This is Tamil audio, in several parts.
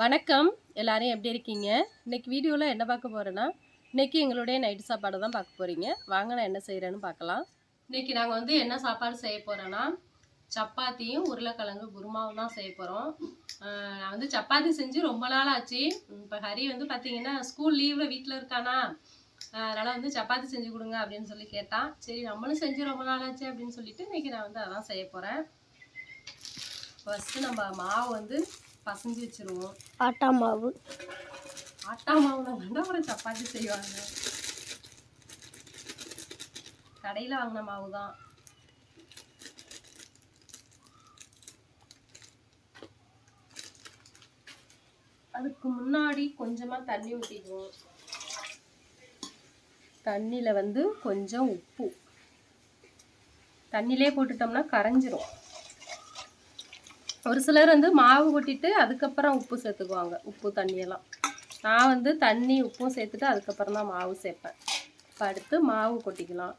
வணக்கம். எல்லாரும் எப்படி இருக்கீங்க? இன்னைக்கு வீடியோவில் என்ன பார்க்க போகிறேன்னா இன்னைக்கு எங்களுடைய நைட்டு சாப்பாடு தான் பார்க்க போகிறீங்க வாங்க நான் என்ன செய்கிறேன்னு பார்க்கலாம். இன்னைக்கு நாங்கள் வந்து என்ன சாப்பாடு செய்ய போகிறோன்னா சப்பாத்தியும் உருளைக்கிழங்கு குருமாவும் தான் செய்ய போகிறோம் நான் வந்து சப்பாத்தி செஞ்சு ரொம்ப நாள் ஆச்சு. இப்போ ஹரி வந்து பார்த்தீங்கன்னா ஸ்கூல் லீவில் வீட்டில் இருக்கானா அதனால் வந்து சப்பாத்தி செஞ்சு கொடுங்க அப்படின்னு சொல்லி கேட்டான். சரி நம்மளும் செஞ்சு ரொம்ப நாள் ஆச்சு அப்படின்னு சொல்லிட்டு இன்றைக்கி நான் வந்து அதான் செய்ய போகிறேன் ஃபஸ்ட்டு நம்ம மாவு வந்து பசஞ்சு வச்சிருவோம். ஆட்டா மாவு. ஆட்டா மாவுல வந்து அப்புறம் சப்பாத்தி செய்வாங்க. கடையில் வாங்கின மாவு தான் அதுக்கு முன்னாடி கொஞ்சமாக தண்ணி ஊற்றிக்குவோம் தண்ணியில் வந்து கொஞ்சம் உப்பு. தண்ணியிலே போட்டுட்டோம்னா கரைஞ்சிரும். ஒரு சிலர் வந்து மாவு கொட்டிட்டு அதுக்கப்புறம் உப்பு சேர்த்துக்குவாங்க. உப்பு தண்ணியெல்லாம். நான் வந்து தண்ணி உப்பும் சேர்த்துட்டு அதுக்கப்புறம் தான் மாவு சேர்ப்பேன். இப்போ அடுத்து மாவு கொட்டிக்கலாம்.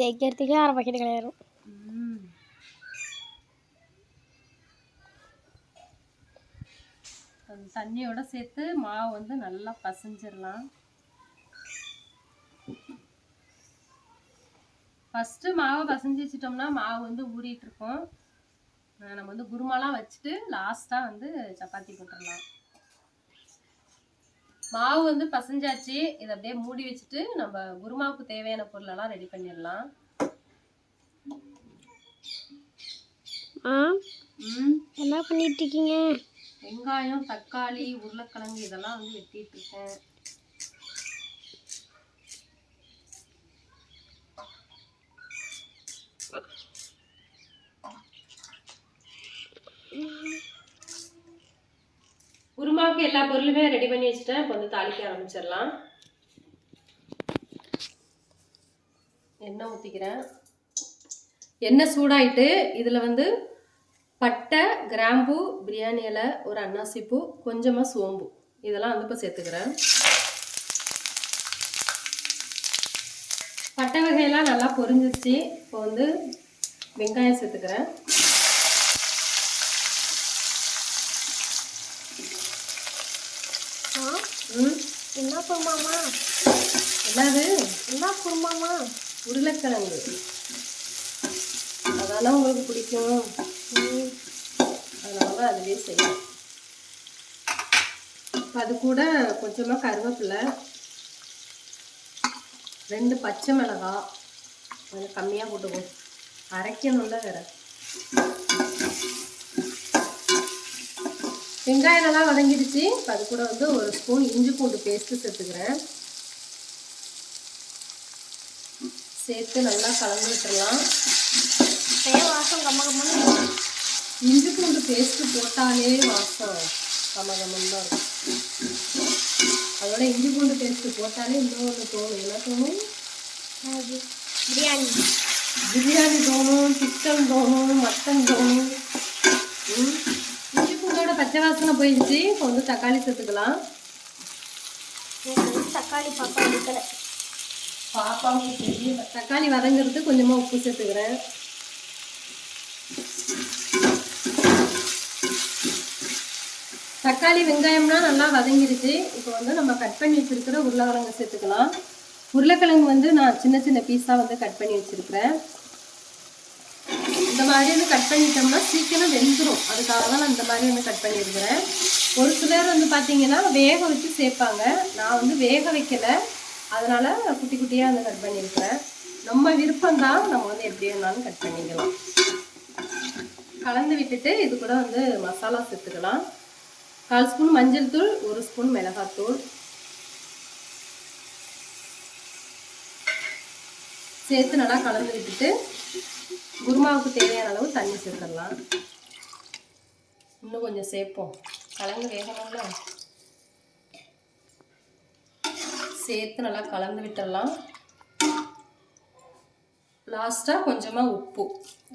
ஜெயிக்கிறதுக்கு அரை பாக்கெட் கிடையாது தண்ணியோட சேர்த்து மாவு வந்து நல்லா பசைஞ்சிடலாம் ஃபஸ்ட்டு மாவை பசைஞ்சு வச்சிட்டோம்னா மாவு வந்து ஊறிட்டு இருக்கும். நம்ம வந்து குருமாலாம் வச்சுட்டு லாஸ்ட்டாக வந்து சப்பாத்தி போட்டுடலாம். மாவு வந்து பசைஞ்சாச்சு. இதை அப்படியே மூடி வச்சுட்டு நம்ம குருமாவுக்கு தேவையான பொருளெல்லாம் ரெடி பண்ணிடலாம். என்ன பண்ணிட்டு இருக்கீங்க? வெங்காயம் தக்காளி உருளைக்கிழங்கு இதெல்லாம் வந்து வெட்டிட்டு இருக்கேன். குருமாவுக்கு எல்லா பொருளுமே ரெடி பண்ணி வச்சுட்டேன். இப்போ வந்து தாளிக்க ஆரம்பிச்சிடலாம். எண்ணெய் ஊற்றிக்கிறேன் எண்ணெய் சூடாயிட்டு இதில் வந்து பட்டை கிராம்பு பிரியாணி இலை ஒரு அன்னாசிப்பூ கொஞ்சமாக சோம்பு. இதெல்லாம் வந்து இப்போ சேர்த்துக்கிறேன். பட்டை வகையெல்லாம் நல்லா பொரிஞ்சிருச்சு. இப்போ வந்து வெங்காயம் சேர்த்துக்கிறேன். என்ன குருமாமா? என்னது? என்ன குருமாமா? உருளைக்கிழங்கு. அதெல்லாம் உங்களுக்கு பிடிக்கும். அதனால தான் அதுலேயே செய்யணும் இப்போ அது கூட கொஞ்சமாக கருவேப்பிலை. ரெண்டு பச்சை மிளகாய் கொஞ்சம் கம்மியாக போட்டுக்கோ. அரைக்கணும்ல வேற. வெங்காயம் நல்லா வதங்கிடுச்சு. அது கூட வந்து ஒரு ஸ்பூன் இஞ்சி பூண்டு பேஸ்ட்டு சேர்த்துக்கிறேன். சேர்த்து நல்லா கலந்து விட்டுறலாம். அதே வாசம் கம்ம கம்மன்னு இஞ்சி பூண்டு பேஸ்ட்டு போட்டாலே வாசம் கமகமன் தான் இருக்கும். அதோட இஞ்சி பூண்டு பேஸ்ட்டு போட்டாலே இன்னொன்று தோணும் என்ன தோணும்? பிரியாணி. பிரியாணி தோணும் சிக்கன் தோணும் மட்டன் தோணும். இஞ்சி பூண்டோட பச்சை வாசனை போயிடுச்சு. இப்போ வந்து தக்காளி சேர்த்துக்கலாம். தக்காளி பாப்பா எடுக்கலை. பாப்பாவும் தெரியல. தக்காளி வதங்கிறது கொஞ்சமாக உப்பு சேர்த்துக்கிறேன். தக்காளி வெங்காயம்லாம் நல்லா வதங்கிடுச்சு இப்போ வந்து நம்ம கட் பண்ணி வச்சிருக்கிற உருளைக்கிழங்கு சேர்த்துக்கலாம். உருளைக்கிழங்கு வந்து நான் சின்ன சின்ன பீஸாக வந்து கட் பண்ணி வச்சுருக்கிறேன். இந்த மாதிரி வந்து கட் பண்ணிட்டோம்னா சீக்கிரம் வெந்துடும் அதுக்காக தான் நான் இந்த மாதிரி வந்து கட் பண்ணியிருக்கிறேன். ஒரு சிலர் வந்து பார்த்தீங்கன்னா வேக வச்சு சேர்ப்பாங்க. நான் வந்து வேக வைக்கலை. அதனால் குட்டி குட்டியாக வந்து கட் பண்ணியிருக்கிறேன். நம்ம விருப்பம் தான் நம்ம வந்து எப்படி வேணாலும் கட் பண்ணிக்கலாம். கலந்து விட்டுட்டு இது கூட வந்து மசாலா சேர்த்துக்கலாம். கால் ஸ்பூன் மஞ்சள் தூள் ஒரு ஸ்பூன் மிளகாத்தூள் சேர்த்து நல்லா கலந்து விட்டுட்டு குருமாவுக்கு தேவையான அளவு தண்ணி சேர்த்துடலாம். இன்னும் கொஞ்சம் சேர்ப்போம். கலந்து வேகணும்ல. சேர்த்து நல்லா கலந்து விட்டுறலாம் லாஸ்ட்டாக கொஞ்சமாக உப்பு.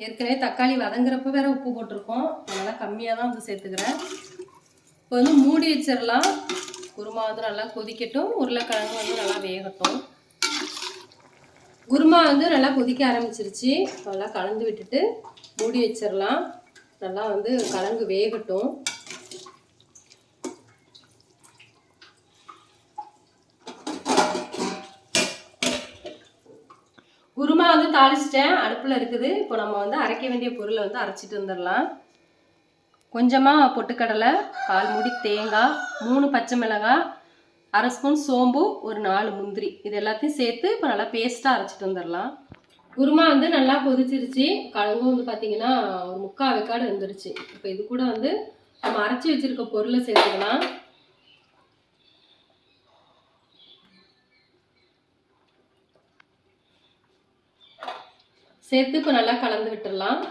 ஏற்கனவே தக்காளி வதங்குறப்ப வேறு உப்பு போட்டிருக்கோம். அதனால் கம்மியாக தான் வந்து சேர்த்துக்கிறேன். இப்போ வந்து மூடி வச்சிடலாம். குருமா வந்து நல்லா கொதிக்கட்டும். உருளைக்கிழங்கு வந்து நல்லா வேகட்டும். குருமா வந்து நல்லா கொதிக்க ஆரம்பிச்சிருச்சு. நல்லா கலந்து விட்டுட்டு மூடி வச்சிடலாம். நல்லா வந்து கலங்கு வேகட்டும். குருமா வந்து தாளிச்சிட்டேன். அடுப்பில் இருக்குது. இப்போ நம்ம வந்து அரைக்க வேண்டிய பொருளை வந்து அரைச்சிட்டு வந்துடலாம். கொஞ்சமாக பொட்டுக்கடலை கால் மூடி தேங்காய் மூணு பச்சை மிளகாய் அரை ஸ்பூன் சோம்பு ஒரு நாலு முந்திரி. இது எல்லாத்தையும் சேர்த்து இப்போ நல்லா பேஸ்ட்டாக அரைச்சிட்டு வந்துடலாம். குருமா வந்து நல்லா கொதிச்சிருச்சு. கலங்கும் வந்து பார்த்தீங்கன்னா ஒரு முக்கால் வெக்காடு வந்துருச்சு. இப்போ இது கூட வந்து நம்ம அரைச்சி வச்சிருக்க பொருளை சேர்த்துக்கலாம். சேர்த்து இப்போ நல்லா கலந்து விட்டுடலாம்.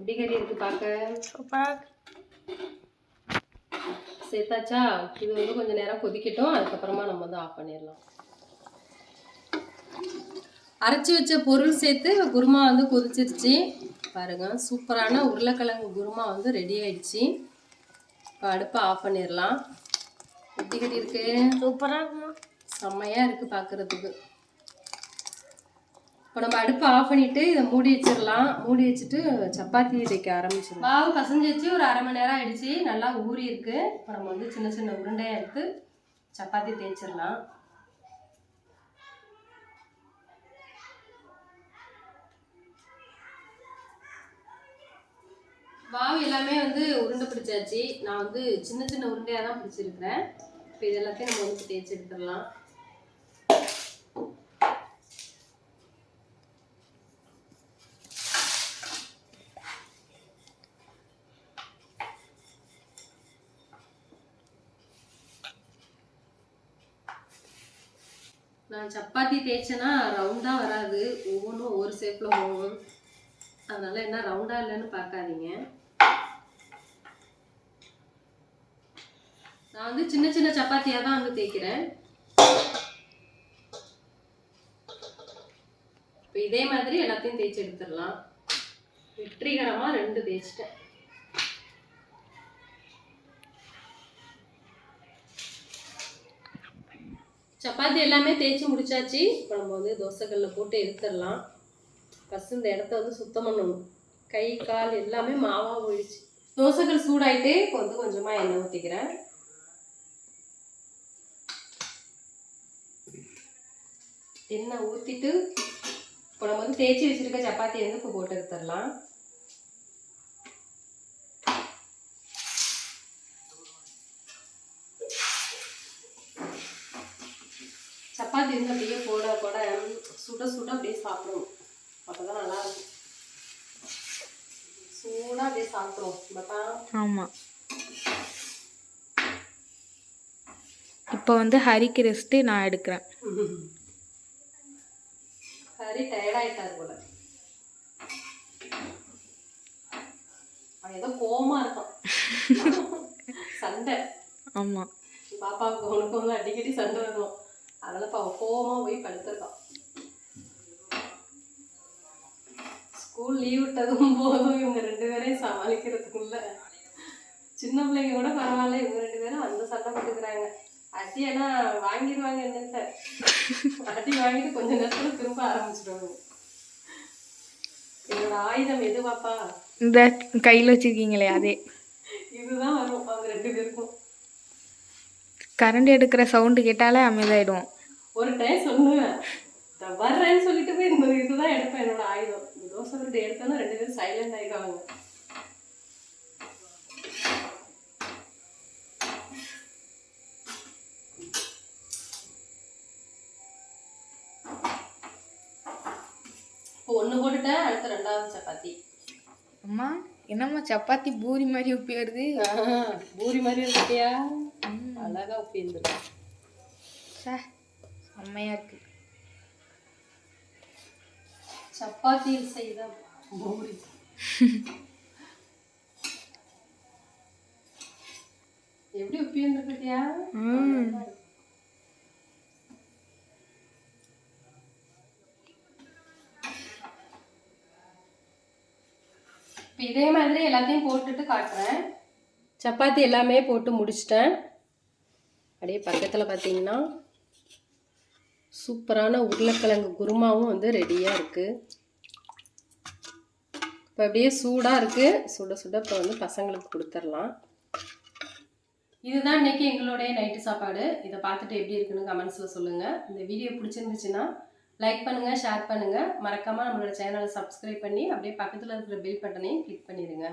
எப்படி கறி இருக்கு பார்க்க சேர்த்தாச்சா? இது வந்து கொஞ்சம் நேரம் கொதிக்கட்டும். அதுக்கப்புறமா நம்ம வந்து ஆஃப் பண்ணிடலாம். அரைச்சி வச்ச பொருள் சேர்த்து குருமா வந்து கொதிச்சிருச்சு. பாருங்க சூப்பரான உருளைக்கிழங்கு குருமா வந்து ரெடி ஆயிடுச்சு. இப்போ அடுப்பை ஆஃப் பண்ணிடலாம். எப்படி கறி இருக்கு? சூப்பராக இருக்குமா? செம்மையா இருக்கு பார்க்கறதுக்கு இப்போ நம்ம அடுப்பை ஆஃப் பண்ணிட்டு இதை மூடி வச்சிடலாம். மூடி வச்சுட்டு சப்பாத்தி தைக்க ஆரம்பிச்சிடலாம். மாவு பசஞ்சு வச்சு ஒரு அரை மணி நேரம் ஆயிடுச்சு. நல்லா ஊறி இருக்கு. இப்போ நம்ம வந்து சின்ன சின்ன உருண்டையாக எடுத்து சப்பாத்தி தேய்ச்சிடலாம். மாவு எல்லாமே வந்து உருண்டை பிடிச்சாச்சு. நான் வந்து சின்ன சின்ன உருண்டையாக தான் பிடிச்சிருக்கிறேன். இப்போ இது எல்லாத்தையும் நம்ம வந்து தேய்ச்சி எடுத்துடலாம். நான் சப்பாத்தி தேய்ச்சேன்னா ரவுண்டாக வராது. ஒவ்வொன்றும் ஒரு ஷேப்பில் போகும் அதனால் என்ன ரவுண்டாக இல்லைன்னு பார்க்காதீங்க. நான் வந்து சின்ன சின்ன சப்பாத்தியாக தான் வந்து தேய்க்கிறேன். இப்போ இதே மாதிரி எல்லாத்தையும் தேய்ச்சி எடுத்துடலாம். வெற்றிகரமாக ரெண்டு தேய்ச்சிட்டேன். சப்பாத்தி எல்லாமே தேய்ச்சி முடிச்சாச்சு. இப்போ நம்ம வந்து தோசைக்கல்ல போட்டு எடுத்துடலாம். ஃபஸ்ட் இந்த இடத்த வந்து சுத்தம் பண்ணணும். கை கால் எல்லாமே மாவா போயிடுச்சு. தோசைகள் சூடாயிட்டு இப்போ வந்து கொஞ்சமாக எண்ணெய் ஊற்றிக்கிறேன் எண்ணெய் ஊற்றிட்டு இப்போ நம்ம வந்து தேய்ச்சி வச்சுருக்க சப்பாத்தி வந்து இப்போ போட்டு எடுத்துடலாம் சப்பாத்தி வந்து அப்படியே போட போட சுட சுட அப்படியே சாப்பிடணும். அப்போ தான் நல்லா இருக்கும். சூடாக அப்படியே சாப்பிட்றோம் பார்த்தா ஆமாம் இப்போ வந்து ஹரிக்கு ரெஸ்ட்டு நான் எடுக்கிறேன். ஹரி டயர்டாயிட்டார் போல. ஏதோ கோவமா இருக்கான். சண்டை. ஆமாம் பாப்பாவுக்கு அவனுக்கு வந்து அடிக்கடி சண்டை வரும் அதனால இப்போ அவன் கோவமா போய் படுத்திருக்கான். ஸ்கூல் லீவ் விட்டதும் போதும் இவங்க ரெண்டு பேரையும் சமாளிக்கிறதுக்குள்ள. சின்ன பிள்ளைங்க கூட பரவாயில்ல இவங்க ரெண்டு பேரும் அந்த சண்டை போட்டுக்கிறாங்க. அடி எல்லாம் வாங்கிடுவாங்க என்னத்த? அடி வாங்கிட்டு கொஞ்ச நேரத்துல திரும்ப ஆரம்பிச்சிடுவாங்க. என்னோட ஆயுதம் எது பாப்பா? இந்த கையில் வச்சுருக்கீங்களே அதே. இதுதான் வரும் அவங்க ரெண்டு பேருக்கும். கரண்ட் எடுக்கிற சவுண்டு கேட்டாலே அமைதியாயிடுவோம். ஒரு டைம் சொல்லுவேன். வர்றேன்னு சொல்லிட்டு போய் இந்த இதுதான் எடுப்பேன் என்னோட விட்டு எடுத்தோன்னா ரெண்டு பேரும் சைலண்ட் ஆயிடுவாங்க. இப்போ ஒன்று போட்டுட்டேன் அடுத்த ரெண்டாவது சப்பாத்தி. அம்மா என்னம்மா சப்பாத்தி பூரி மாதிரி உப்பி வருது பூரி மாதிரி இருக்கியா அழகா உப்பி இருந்துருக்கு சே செம்மையாக இருக்கு. சப்பாத்தியில் செய்த பூரி. எப்படி உப்பி இருந்திருக்கியா ம். இப்போ இதே மாதிரி எல்லாத்தையும் போட்டுட்டு காட்டுறேன். சப்பாத்தி எல்லாமே போட்டு முடிச்சிட்டேன். அப்படியே பக்கத்தில் பார்த்தீங்கன்னா சூப்பரான உருளைக்கிழங்கு குருமாவும் வந்து ரெடியாக இருக்குது இப்போ அப்படியே சூடாக இருக்குது சுட சுட இப்போ வந்து பசங்களுக்கு கொடுத்துர்லாம் இதுதான் இன்னைக்கு எங்களுடைய நைட்டு சாப்பாடு. இதை பார்த்துட்டு எப்படி இருக்குன்னு கமெண்ட்ஸில் சொல்லுங்கள் இந்த வீடியோ பிடிச்சிருந்துச்சுன்னா லைக் பண்ணுங்கள் ஷேர் பண்ணுங்கள் மறக்காமல் நம்மளோட சேனலை சப்ஸ்கிரைப் பண்ணி அப்படியே பக்கத்தில் இருக்கிற பெல் பட்டனையும் கிளிக் பண்ணிடுங்க.